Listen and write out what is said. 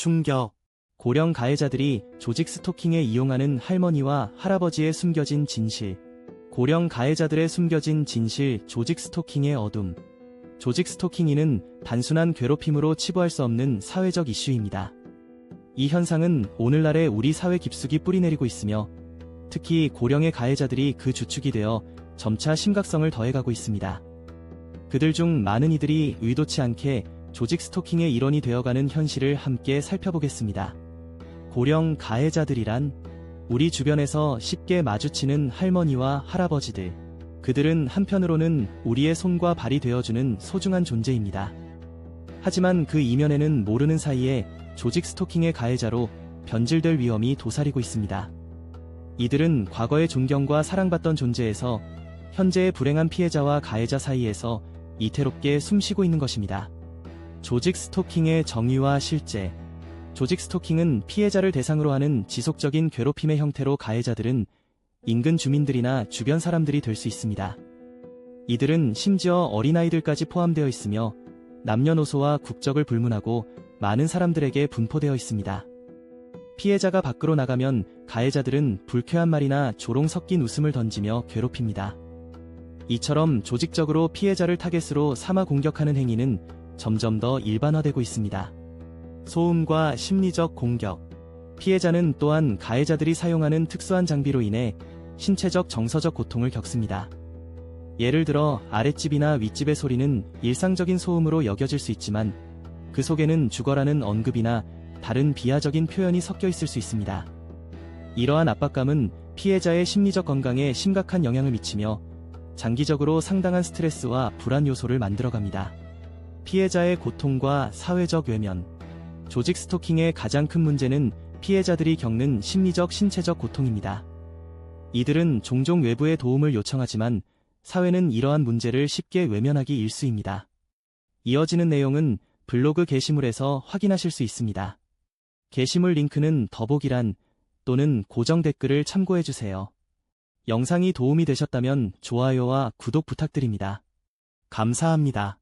충격. 고령 가해자들이 조직 스토킹에 이용하는 할머니와 할아버지의 숨겨진 진실. 고령 가해자들의 숨겨진 진실, 조직 스토킹의 어둠. 조직 스토킹이는 단순한 괴롭힘으로 치부할 수 없는 사회적 이슈입니다. 이 현상은 오늘날의 우리 사회 깊숙이 뿌리내리고 있으며 특히 고령의 가해자들이 그 주축이 되어 점차 심각성을 더해가고 있습니다. 그들 중 많은 이들이 의도치 않게 조직 스토킹의 일원이 되어가는 현실을 함께 살펴보겠습니다. 고령 가해자들이란 우리 주변에서 쉽게 마주치는 할머니와 할아버지들. 그들은 한편으로는 우리의 손과 발이 되어주는 소중한 존재입니다. 하지만 그 이면에는 모르는 사이에 조직 스토킹의 가해자로 변질될 위험이 도사리고 있습니다. 이들은 과거의 존경과 사랑받던 존재에서 현재의 불행한 피해자와 가해자 사이에서 이태롭게 숨쉬고 있는 것입니다. 조직 스토킹의 정의와 실제 조직 스토킹은 피해자를 대상으로 하는 지속적인 괴롭힘의 형태로 가해자들은 인근 주민들이나 주변 사람들이 될 수 있습니다. 이들은 심지어 어린아이들까지 포함되어 있으며 남녀노소와 국적을 불문하고 많은 사람들에게 분포되어 있습니다. 피해자가 밖으로 나가면 가해자들은 불쾌한 말이나 조롱 섞인 웃음을 던지며 괴롭힙니다. 이처럼 조직적으로 피해자를 타겟으로 삼아 공격하는 행위는 점점 더 일반화되고 있습니다. 소음과 심리적 공격. 피해자는 또한 가해자들이 사용하는 특수한 장비로 인해 신체적 정서적 고통을 겪습니다. 예를 들어 아랫집이나 윗집의 소리는 일상적인 소음으로 여겨질 수 있지만 그 속에는 죽어라는 언급이나 다른 비하적인 표현이 섞여 있을 수 있습니다. 이러한 압박감은 피해자의 심리적 건강에 심각한 영향을 미치며 장기적으로 상당한 스트레스와 불안 요소를 만들어갑니다. 피해자의 고통과 사회적 외면. 조직 스토킹의 가장 큰 문제는 피해자들이 겪는 심리적 신체적 고통입니다. 이들은 종종 외부의 도움을 요청하지만 사회는 이러한 문제를 쉽게 외면하기 일쑤입니다. 이어지는 내용은 블로그 게시물에서 확인하실 수 있습니다. 게시물 링크는 더보기란 또는 고정 댓글을 참고해주세요. 영상이 도움이 되셨다면 좋아요와 구독 부탁드립니다. 감사합니다.